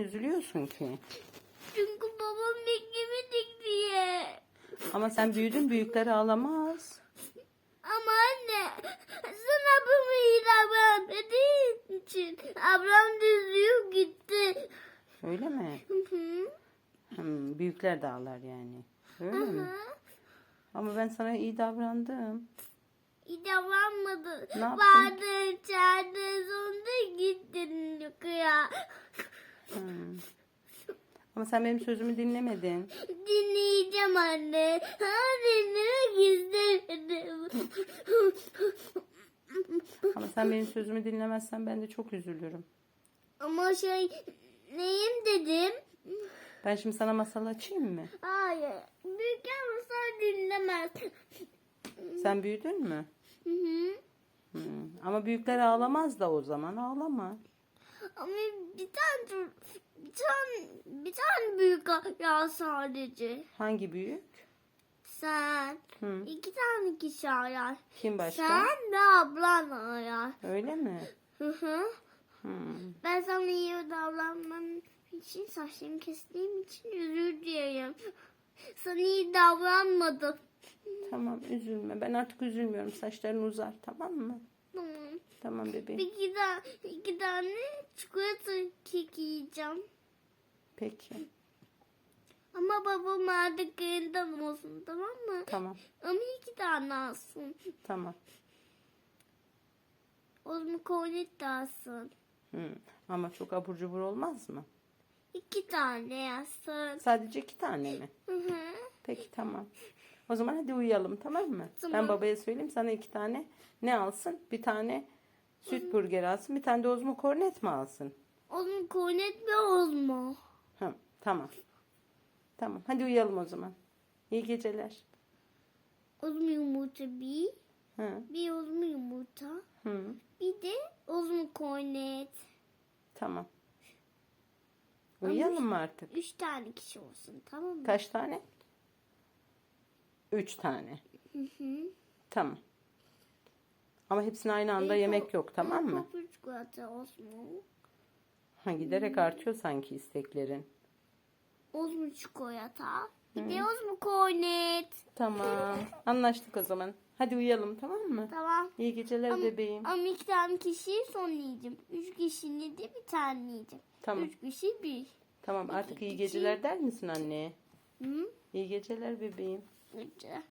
üzülüyorsun ki? Çünkü babam beklemedik diye. Ama sen büyüdün büyükler ağlamaz. Ama anne sen ablamı iyi davranmadığın için ablam düzlüyor gitti. Öyle mi? Hı hı. Hmm, büyükler de ağlar yani. Öyle mi? Hı. Ama ben sana iyi davrandım. İyi davranmadın. Ne yaptın? Bağırdın, çağırdın, Ama sen benim sözümü dinlemedin. Dinleyeceğim anne. Ha dinlemek istemedim. Ama sen benim sözümü dinlemezsen ben de çok üzülürüm. Ama şey neyim dedim? Ben şimdi sana masal açayım mı? Hayır. Büyükken masal dinlemez. Sen büyüdün mü? Hı hı. Hmm. Ama büyükler ağlamaz da o zaman ağlama. Ama bir tane tane bir tane büyük ya sadece. Hangi büyük? Sen Hı. iki tane kişi ayar. Kim başka? Sen ve ablan ayar. Öyle mi? Hı hı. Hmm. Ben sana iyi davranmam için saçlarımı kestiğim için özür dilerim. Sana iyi davranmadım. Tamam üzülme. Ben artık üzülmüyorum. Saçların uzar tamam mı? Tamam. Tamam bebeğim. Bir iki, tane, iki tane çikolata kek yiyeceğim. Peki. Ama babam artık elinden olsun tamam mı? Tamam. Ama iki tane alsın. Tamam. O zaman kornet de alsın. Hmm. Ama çok abur cubur olmaz mı? İki tane yazsın. Sadece iki tane mi? Hı hı. Peki tamam. O zaman hadi uyuyalım tamam mı? Tamam. Ben babaya söyleyeyim sana iki tane ne alsın? Bir tane süt burger alsın. Bir tane de ozmo kornet mi alsın? O zaman kornet ve ozmo. Hı, tamam. Tamam. Hadi uyuyalım o zaman. İyi geceler. Ozmo yumurta bir. Hı, Bir ozmo yumurta. hı, Bir de ozmo kornet. tamam. Uyuyalım mı artık? Üç tane kişi olsun tamam mı? Kaç tane? Üç tane. Hı hı. Tamam. Ama hepsini aynı anda Bir yemek yok tamam mı? çikolata ozmo. Ha, giderek artıyor sanki isteklerin. Ozmo çikolata. Bir de ozmo kornet. Tamam. Anlaştık o zaman. Hadi uyuyalım tamam mı? Tamam. İyi geceler Ama, bebeğim. ama iki tane kişiyi son yiyeceğim. Üç kişinin de bir tane yiyeceğim. Tamam. Üç kişi bir. Tamam artık iyi iki- geceler der misin anneye? Hı? İyi geceler bebeğim. Üç.